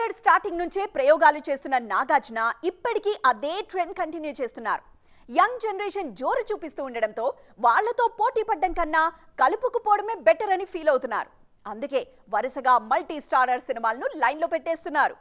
Career starting నుంచే ప్రయోగాలు చేస్తున్న నాగార్జున ఇప్పటికీ అదే ట్రెండ్ కంటిన్యూ చేస్తున్నారు. యంగ్ జనరేషన్ జోరు చూపిస్తూ ఉండడంతో వాళ్ళతో పోటీ పడ్డం కన్నా కలుపుకుపోవడమే బెటర్ అని ఫీల్ అవుతున్నారు. అందుకే వరుసగా మల్టీ స్టారర్ సినిమాలను లైన్లో పెట్టేస్తున్నారు.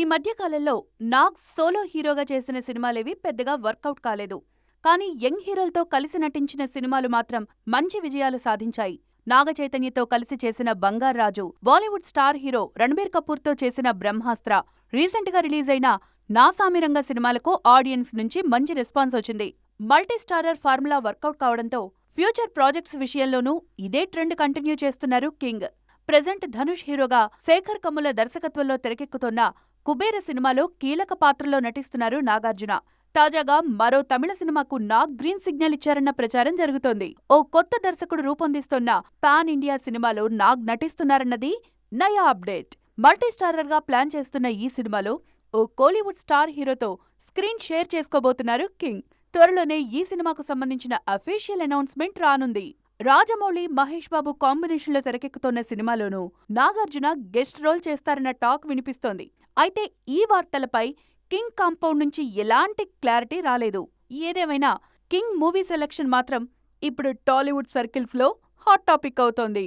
ఈ మధ్య కాలంలో నాగ్ సోలో హీరోగా చేసిన సినిమాలేవి పెద్దగా వర్కౌట్ కాలేదు. కానీ యంగ్ హీరోలతో కలిసి నటించిన సినిమాలు మాత్రం మంచి విజయాలు సాధించాయి. నాగచైతన్యతో కలిసి చేసిన Bangarraju Bollywood star hero Ranbir కపూర్తో చేసిన బ్రహ్మాస్త్ర రీసెంట్గా రిలీజ్ అయిన నాసామిరంగ సినిమాలకు ఆడియన్స్ నుంచి మంచి రెస్పాన్స్ వచ్చింది. మల్టీ స్టారర్ ఫార్ములా వర్కౌట్ కావడంతో ఫ్యూచర్ ప్రాజెక్ట్స్ విషయంలోనూ ఇదే ట్రెండ్ కంటిన్యూ చేస్తున్నారు కింగ్. ప్రజెంట్ ధనుష్ హీరోగా శేఖర్ కమ్ముల దర్శకత్వంలో తెరకెక్కుతున్న కుబేర సినిమాలో కీలక పాత్రలో నటిస్తున్నారు నాగార్జున. తాజాగా మరో తమిళ సినిమాకు నాగ్ గ్రీన్ సిగ్నల్ ఇచ్చారన్న ప్రచారం జరుగుతోంది. ఓ కొత్త దర్శకుడు రూపొందిస్తున్న పాన్ ఇండియా సినిమాలో నాగ్ నటిస్తున్నారన్నది నయా అప్డేట్. మల్టీస్టారర్గా ప్లాన్ చేస్తున్న ఈ సినిమాలో ఓ కోలీవుడ్ స్టార్ హీరోతో స్క్రీన్ షేర్ చేసుకోబోతున్నారు కింగ్. త్వరలోనే ఈ సినిమాకు సంబంధించిన అఫీషియల్ అనౌన్స్మెంట్ రానుంది. రాజమౌళి మహేష్ బాబు కాంబినేషన్లో తెరకెక్కుతోన్న సినిమాలోనూ నాగార్జున గెస్ట్ రోల్ చేస్తారన్న టాక్ వినిపిస్తోంది. అయితే ఈ వార్తలపై కింగ్ కాంపౌండ్ నుంచి ఎలాంటి క్లారిటీ రాలేదు. ఏదేమైనా కింగ్ మూవీ సెలక్షన్ మాత్రం ఇప్పుడు టాలీవుడ్ సర్కిల్స్లో హాట్ టాపిక్ అవుతోంది.